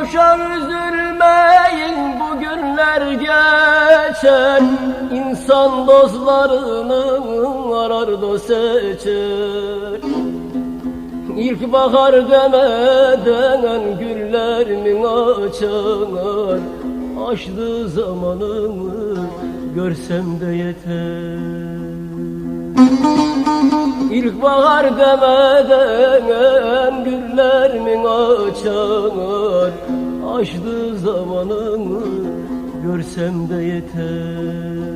Boşa üzülmeyin bugünler geçer. İnsan dostlarını arar da seçer. İlk bahar demeden güller mi açar Açtı zamanımı görsem de yeter? İlkbahar demeden güller mi açar Açtığı zamanımı görsem de yeter.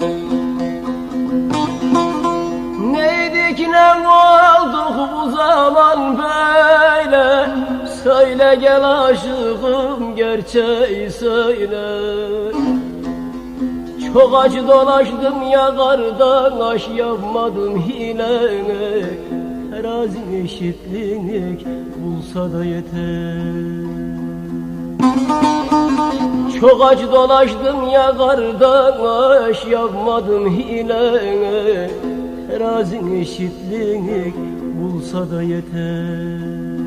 Neydik Söyle gel aşığım gerçeği söyle. Çok acı dolaştım ya kardan aş yapmadım hile Terazi eşitlik bulsa da yeter. Çok acı dolaştım ya kardeş yapmadım hile Terazin eşitlik bulsa da yeter